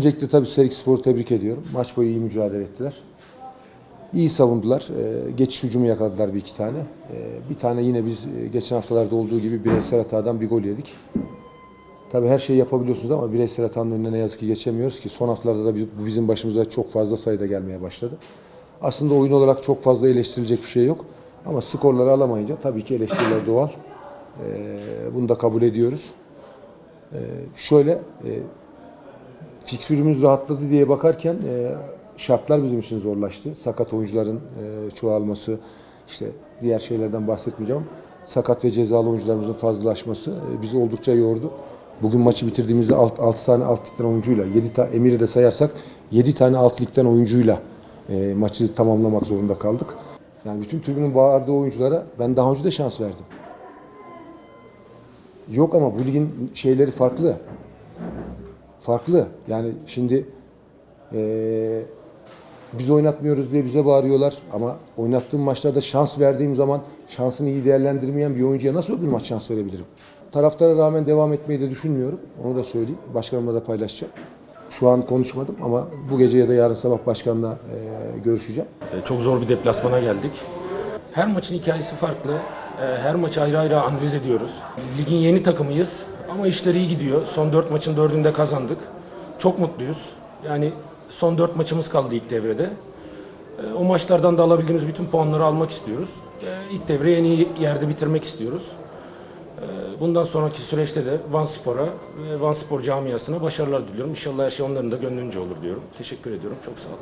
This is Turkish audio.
Öncelikle tabii Serik Spor'u tebrik ediyorum. Maç boyu iyi mücadele ettiler. İyi savundular. Ee, geçiş hücumu yakaladılar bir iki tane. Ee, bir tane yine biz e, geçen haftalarda olduğu gibi bireysel hatadan bir gol yedik. Tabii her şeyi yapabiliyorsunuz ama bireysel hatanın önüne ne yazık ki geçemiyoruz ki. Son haftalarda da bu bizim başımıza çok fazla sayıda gelmeye başladı. Aslında oyun olarak çok fazla eleştirilecek bir şey yok. Ama skorları alamayınca tabii ki eleştiriler doğal. Ee, bunu da kabul ediyoruz. Ee, şöyle, e, fiksürümüz rahatladı diye bakarken e, şartlar bizim için zorlaştı. Sakat oyuncuların e, çoğalması, işte diğer şeylerden bahsetmeyeceğim. Sakat ve cezalı oyuncularımızın fazlalaşması e, bizi oldukça yordu. Bugün maçı bitirdiğimizde 6 tane alt ligden oyuncuyla, 7 ta, Emir'i de sayarsak 7 tane alt ligden oyuncuyla e, maçı tamamlamak zorunda kaldık. Yani bütün tribünün bağırdığı oyunculara ben daha önce de şans verdim. Yok ama bu ligin şeyleri farklı farklı. Yani şimdi eee, biz oynatmıyoruz diye bize bağırıyorlar ama oynattığım maçlarda şans verdiğim zaman şansını iyi değerlendirmeyen bir oyuncuya nasıl öbür maç şans verebilirim? Taraftara rağmen devam etmeyi de düşünmüyorum. Onu da söyleyeyim. Başkanımla da paylaşacağım. Şu an konuşmadım ama bu gece ya da yarın sabah başkanla eee, görüşeceğim. E, Çok zor bir deplasmana geldik. Her maçın hikayesi farklı. E, Her maçı ayrı ayrı analiz ediyoruz. Ligin yeni takımıyız ama işler iyi gidiyor. Son 4 maçın 4'ünde kazandık. Çok mutluyuz. Yani son 4 maçımız kaldı ilk devrede. E, O maçlardan da alabildiğimiz bütün puanları almak istiyoruz. E, İlk devreyi en iyi yerde bitirmek istiyoruz. E, Bundan sonraki süreçte de Van Spor'a ve Van Spor camiasına başarılar diliyorum. İnşallah her şey onların da gönlünce olur diyorum. Teşekkür ediyorum. Çok sağ olun.